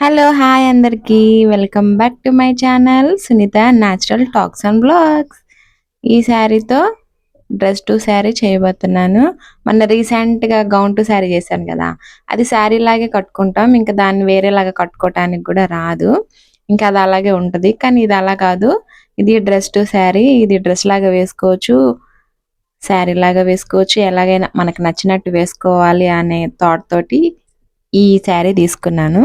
Hello hi అందరికీ. Welcome back to my channel Sunitha natural talks and blogs ఈ శారీతో dress to sari చేయబోతున్నాను. మొన్న రీసెంట్గా గౌన్ టు శారీ చేశాను కదా. అది శారీ లాగే కట్టుకుంటాం. ఇంకా దాన్ని వేరేలాగా కట్టుకోవటానికి కూడా రాదు. ఇంకా అది అలాగే ఉంటుంది. కానీ ఇది అలా కాదు. ఇది డ్రెస్ టు శారీ. ఇది డ్రెస్ లాగా వేసుకోవచ్చు. శారీ లాగా వేసుకోవచ్చు. ఎలాగైనా మనకు నచ్చినట్టు వేసుకోవాలి అనే థాట్ తోటి ఈ శారీ తీసుకున్నాను.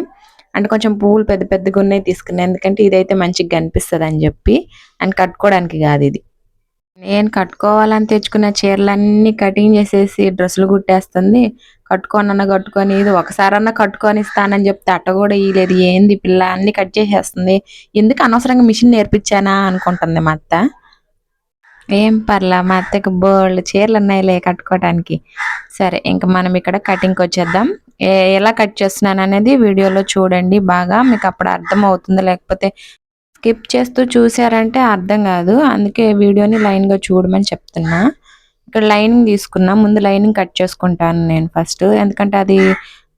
అంటే కొంచెం పువ్వులు పెద్ద పెద్దగా ఉన్నాయి తీసుకున్నాను ఎందుకంటే ఇదైతే మంచిగా కనిపిస్తుంది అని చెప్పి అండ్ కట్టుకోవడానికి కాదు ఇది. నేను కట్టుకోవాలని తెచ్చుకున్న చీరలన్నీ కటింగ్ చేసేసి డ్రెస్సులు కుట్టేస్తుంది. కట్టుకోనన్నా కట్టుకొని ఇది ఒకసారన్నా కట్టుకొని ఇస్తానని చెప్తే అట్ట కూడా ఇయలేదు ఏంది పిల్ల? అన్ని కట్ చేసేస్తుంది. ఎందుకు అనవసరంగా మిషన్ నేర్పించానా అనుకుంటుంది మా అత్త. ఏం పర్లా మా అత్తకి బోల్డ్ చీరలు ఉన్నాయిలే కట్టుకోవడానికి సరే ఇంకా మనం ఇక్కడ కటింగ్కి వచ్చేద్దాం. ఎలా కట్ చేస్తున్నాను అనేది వీడియోలో చూడండి బాగా. మీకు అప్పుడు అర్థం అవుతుంది లేకపోతే స్కిప్ చేస్తూ చూసారంటే అర్థం కాదు. అందుకే వీడియోని లైన్గా చూడమని చెప్తున్నా. ఇక్కడ లైనింగ్ తీసుకున్నా. ముందు లైనింగ్ కట్ చేసుకుంటాను నేను ఫస్ట్. ఎందుకంటే అది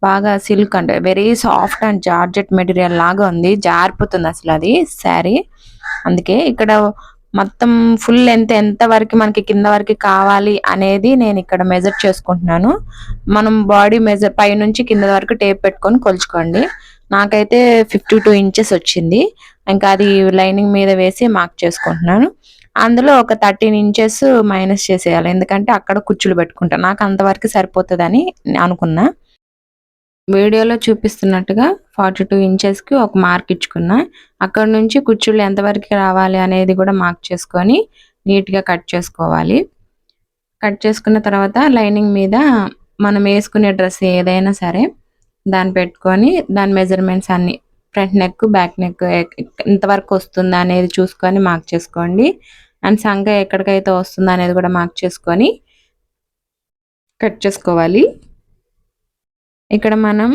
బాగా సిల్క్ అంటే very soft and georgette material లాగా ఉంది. జారిపోతుంది అసలు అది శారీ. అందుకే ఇక్కడ మొత్తం ఫుల్ లెంత్ ఎంత వరకు మనకి కింద వరకు కావాలి అనేది నేను ఇక్కడ మెజర్ చేసుకుంటున్నాను. మనం బాడీ మెజర్ పై నుంచి కింద వరకు టేప్ పెట్టుకొని కొలుచుకోండి. నాకైతే ఫిఫ్టీ టూ ఇంచెస్ వచ్చింది. ఇంకా అది లైనింగ్ మీద వేసి మార్క్ చేసుకుంటున్నాను. అందులో ఒక థర్టీన్ ఇంచెస్ మైనస్ చేసేయాలి. ఎందుకంటే అక్కడ కుచ్చులు పెట్టుకుంటాను నాకు అంతవరకు సరిపోతుందని అనుకున్నా. వీడియోలో చూపిస్తున్నట్టుగా ఫార్టీ టూ ఇంచెస్కి ఒక మార్క్ ఇచ్చుకున్నా. అక్కడ నుంచి కుచ్చుళ్ళు ఎంతవరకు రావాలి అనేది కూడా మార్క్ చేసుకొని నీట్గా కట్ చేసుకోవాలి. కట్ చేసుకున్న తర్వాత లైనింగ్ మీద మనం వేసుకునే డ్రెస్ ఏదైనా సరే దాన్ని పెట్టుకొని దాని మెజర్మెంట్స్ అన్ని ఫ్రంట్ నెక్ బ్యాక్ నెక్ ఎంతవరకు వస్తుందా అనేది చూసుకొని మార్క్ చేసుకోండి. అండ్ సంఖ ఎక్కడికైతే వస్తుందా అనేది కూడా మార్క్ చేసుకొని కట్ చేసుకోవాలి. ఇక్కడ మనం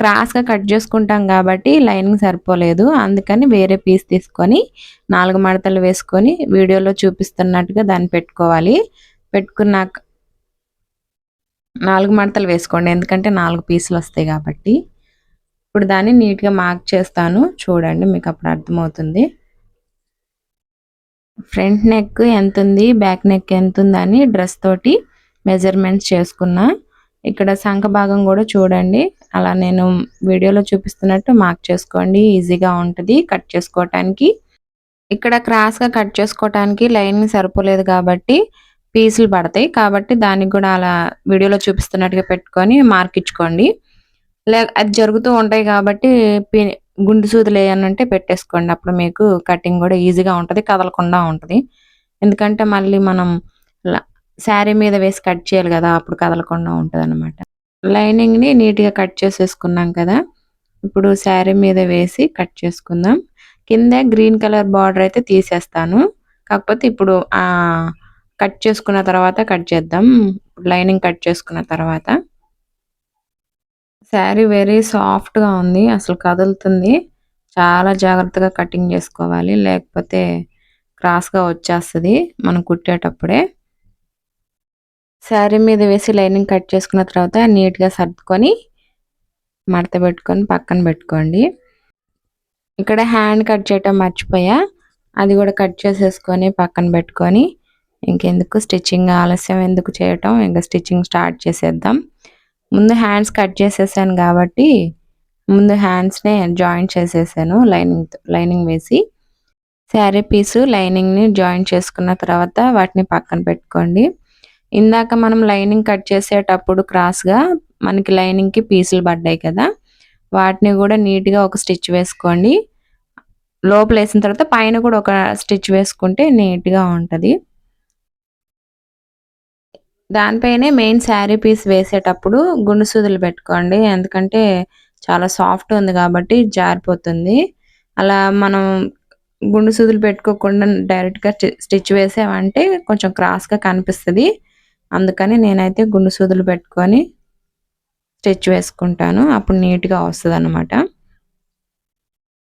క్రాస్గా కట్ చేసుకుంటాం కాబట్టి లైనింగ్ సరిపోలేదు. అందుకని వేరే పీస్ తీసుకొని నాలుగు మడతలు వేసుకొని వీడియోలో చూపిస్తున్నట్టుగా దాన్ని పెట్టుకోవాలి. పెట్టుకున్నాక నాలుగు మడతలు వేసుకోండి. ఎందుకంటే నాలుగు పీసులు వస్తాయి కాబట్టి. ఇప్పుడు దాన్ని నీట్గా మార్క్ చేస్తాను. చూడండి మీకు అప్పుడు అర్థమవుతుంది. ఫ్రంట్ నెక్ ఎంత ఉంది బ్యాక్ నెక్ ఎంత ఉందని డ్రెస్ తోటి మెజర్మెంట్స్ చేసుకున్నా. ఇక్కడ శంఖ భాగం కూడా చూడండి. అలా నేను వీడియోలో చూపిస్తున్నట్టు మార్క్ చేసుకోండి. ఈజీగా ఉంటుంది. కట్ చేసుకోవటానికి ఇక్కడ క్రాస్గా కట్ చేసుకోవటానికి లైనింగ్ సరిపోలేదు కాబట్టి పీసులు పడతాయి. కాబట్టి దానికి కూడా అలా వీడియోలో చూపిస్తున్నట్టుగా పెట్టుకొని మార్క్ ఇచ్చుకోండి. లే అది జరుగుతూ ఉంటాయి కాబట్టి గుండు సూదులు వేయనంటే పెట్టేసుకోండి. అప్పుడు మీకు కటింగ్ కూడా ఈజీగా ఉంటుంది. కదలకుండా ఉంటుంది. ఎందుకంటే మళ్ళీ మనం శారీ మీద వేసి కట్ చేయాలి కదా అప్పుడు కదలకుండా ఉంటుంది అనమాట లైనింగ్ని నీట్గా కట్ చేసేసుకున్నాం కదా ఇప్పుడు శారీ మీద వేసి కట్ చేసుకుందాం. కింద గ్రీన్ కలర్ బార్డర్ అయితే తీసేస్తాను. కాకపోతే ఇప్పుడు కట్ చేసుకున్న తర్వాత కట్ చేద్దాం. లైనింగ్ కట్ చేసుకున్న తర్వాత. శారీ వెరీ సాఫ్ట్గా ఉంది అసలు కదులుతుంది. చాలా జాగ్రత్తగా కటింగ్ చేసుకోవాలి లేకపోతే క్రాస్గా వచ్చేస్తుంది మనం కుట్టేటప్పుడే. శారీ మీద వేసి లైనింగ్ కట్ చేసుకున్న తర్వాత నీట్గా సర్దుకొని మడత పెట్టుకొని పక్కన పెట్టుకోండి. ఇక్కడ హ్యాండ్ కట్ చేయటం మర్చిపోయా. అది కూడా కట్ చేసేసుకొని పక్కన పెట్టుకొని ఇంకెందుకు స్టిచ్చింగ్ ఆలస్యం ఎందుకు చేయటం ఇంకా స్టిచ్చింగ్ స్టార్ట్ చేసేద్దాం. ముందు హ్యాండ్స్ కట్ చేసేసాను కాబట్టి ముందు హ్యాండ్స్నే జాయింట్ చేసేసాను లైనింగ్ లైనింగ్ వేసి. శారీ పీసు లైనింగ్ని జాయింట్ చేసుకున్న తర్వాత వాటిని పక్కన పెట్టుకోండి. ఇందాక మనం లైనింగ్ కట్ చేసేటప్పుడు క్రాస్గా మనకి లైనింగ్కి పీసులు పడ్డాయి కదా వాటిని కూడా నీట్గా ఒక స్టిచ్ వేసుకోండి. లోపల వేసిన తర్వాత పైన కూడా ఒక స్టిచ్ వేసుకుంటే నీట్గా ఉంటుంది. దానిపైనే మెయిన్ శారీ పీస్ వేసేటప్పుడు గుండు సూదులు పెట్టుకోండి ఎందుకంటే చాలా సాఫ్ట్ ఉంది కాబట్టి జారిపోతుంది. అలా మనం గుండు సూదులు పెట్టుకోకుండా డైరెక్ట్గా స్టిచ్ వేసామంటే కొంచెం క్రాస్గా కనిపిస్తుంది. అందుకని నేనైతే గుండు సూదులు పెట్టుకొని స్టిచ్ వేసుకుంటాను. అప్పుడు నీట్గా వస్తుంది అనమాట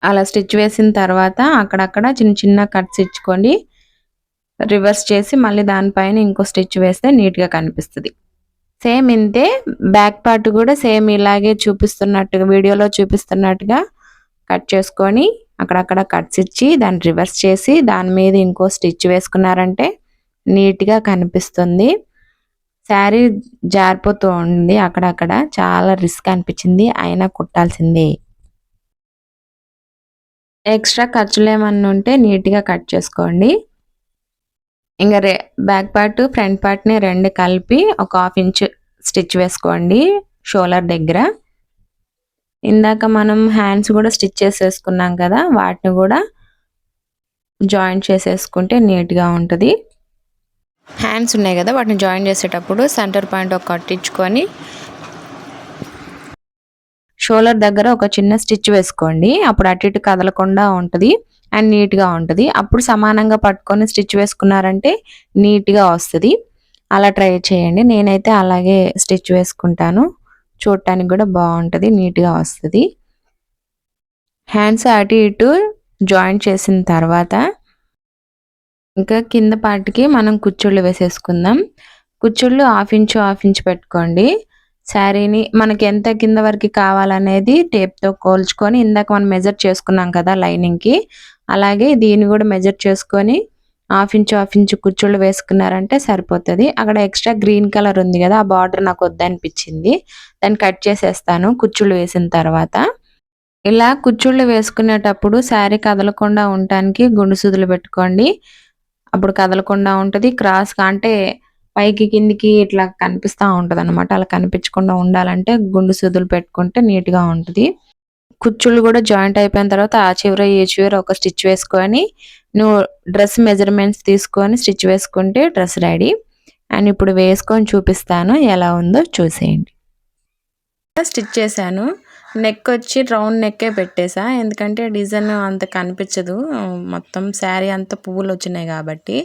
అలా స్టిచ్ వేసిన తర్వాత అక్కడక్కడ చిన్న చిన్న కట్స్ ఇచ్చుకొని రివర్స్ చేసి మళ్ళీ దానిపైన ఇంకో స్టిచ్ వేస్తే నీట్గా కనిపిస్తుంది. సేమ్ ఇంతే బ్యాక్ పార్ట్ కూడా సేమ్ ఇలాగే చూపిస్తున్నట్టుగా వీడియోలో చూపిస్తున్నట్టుగా కట్ చేసుకొని అక్కడక్కడ కట్స్ ఇచ్చి దాన్ని రివర్స్ చేసి దాని మీద ఇంకో స్టిచ్ వేసుకున్నారంటే నీట్గా కనిపిస్తుంది. శారీ జారిపోతూ ఉంది. అక్కడక్కడ చాలా రిస్క్ అనిపించింది. అయినా కుట్టాల్సిందే. ఎక్స్ట్రా ఖర్చులు ఏమన్నా ఉంటే నీట్గా కట్ చేసుకోండి. ఇంకా రే బ్యాక్ పార్ట్ ఫ్రంట్ పార్ట్ని రెండు కలిపి ఒక హాఫ్ ఇంచ్ స్టిచ్ వేసుకోండి షోలర్ దగ్గర. ఇందాక మనం హ్యాండ్స్ కూడా స్టిచ్ చేసేసుకున్నాం కదా వాటిని కూడా జాయింట్ చేసేసుకుంటే నీట్గా ఉంటుంది. హ్యాండ్స్ ఉన్నాయి కదా వాటిని జాయిన్ చేసేటప్పుడు సెంటర్ పాయింట్ ఒక కట్టించుకొని షోల్డర్ దగ్గర ఒక చిన్న స్టిచ్ వేసుకోండి. అప్పుడు అటు ఇటు కదలకుండా ఉంటుంది అండ్ నీట్గా ఉంటుంది. అప్పుడు సమానంగా పట్టుకొని స్టిచ్ వేసుకున్నారంటే నీట్గా వస్తుంది. అలా ట్రై చేయండి. నేనైతే అలాగే స్టిచ్ వేసుకుంటాను. చూడటానికి కూడా బాగుంటుంది నీట్గా వస్తుంది. హ్యాండ్స్ అటు ఇటు జాయింట్ చేసిన తర్వాత ఇంకా కింద పాటికి మనం కుచ్చుళ్ళు వేసేసుకుందాం. కుచ్చుళ్ళు హాఫ్ ఇంచు హాఫ్ ఇంచు పెట్టుకోండి. శారీని మనకి ఎంత కింద వరకు కావాలనేది టేప్తో కోల్చుకొని ఇందాక మనం మెజర్ చేసుకున్నాం కదా లైనింగ్కి. అలాగే దీన్ని కూడా మెజర్ చేసుకొని హాఫ్ ఇంచు హాఫ్ ఇంచు కుచ్చుళ్ళు వేసుకున్నారంటే సరిపోతుంది. అక్కడ ఎక్స్ట్రా గ్రీన్ కలర్ ఉంది కదా ఆ బార్డర్ నాకు వద్దనిపించింది. దాన్ని కట్ చేసేస్తాను కుచ్చుళ్ళు వేసిన తర్వాత. ఇలా కుచ్చుళ్ళు వేసుకునేటప్పుడు శారీ కదలకుండా ఉండటానికి గుండు సూదులు పెట్టుకోండి. అప్పుడు కదలకుండా ఉంటుంది. క్రాస్ అంటే పైకి కిందికి ఇట్లా కనిపిస్తూ ఉంటుంది అనమాట అలా కనిపించకుండా ఉండాలంటే గుండు సుదులు పెట్టుకుంటే నీట్గా ఉంటుంది. కుచ్చుళ్ళు కూడా జాయింట్ అయిపోయిన తర్వాత ఆ చివర ఈ చివర ఒక స్టిచ్ వేసుకొని నువ్వు డ్రెస్ మెజర్మెంట్స్ తీసుకొని స్టిచ్ వేసుకుంటే డ్రెస్ రెడీ. అండ్ ఇప్పుడు వేసుకొని చూపిస్తాను ఎలా ఉందో చూసేయండి. స్టిచ్ చేశాను. నెక్ వచ్చి రౌండ్ నెక్కే పెట్టేసా. ఎందుకంటే డిజైన్ అంత కనిపించదు. మొత్తం శారీ అంతా పువ్వులు వచ్చినాయి కాబట్టి.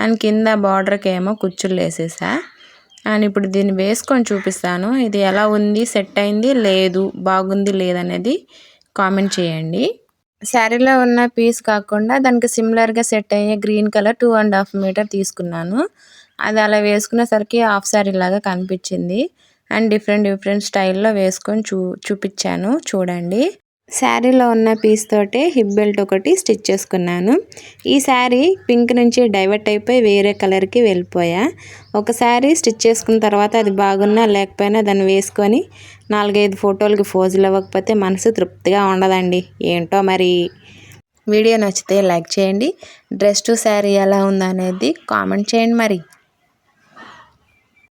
అండ్ కింద బార్డర్కి ఏమో కుచ్చులు వేసేసా. అండ్ ఇప్పుడు దీన్ని వేసుకొని చూపిస్తాను. ఇది ఎలా ఉంది? సెట్ అయింది? లేదు. బాగుంది? లేదనేది కామెంట్ చేయండి. శారీలో ఉన్న పీస్ కాకుండా దానికి సిమిలర్గా సెట్ అయ్యే green colour two and half metre తీసుకున్నాను. అది అలా వేసుకునేసరికి హాఫ్ శారీ లాగా కనిపించింది. అండ్ డిఫరెంట్ డిఫరెంట్ స్టైల్లో వేసుకొని చూ చూపించాను. చూడండి. శారీలో ఉన్న పీస్ తోటే హిప్ బెల్ట్ ఒకటి స్టిచ్ చేసుకున్నాను. ఈ శారీ పింక్ నుంచి డైవర్ట్ అయిపోయి వేరే కలర్కి వెళ్ళిపోయా. శారీ స్టిచ్ చేసుకున్న తర్వాత అది బాగున్నా లేకపోయినా దాన్ని వేసుకొని నాలుగైదు ఫోటోలకి ఫోజులు ఇవ్వకపోతే మనసు తృప్తిగా ఉండదండి. ఏంటో మరి? వీడియో నచ్చితే లైక్ చేయండి. డ్రెస్ టు శారీ ఎలా ఉందనేది కామెంట్ చేయండి మరి.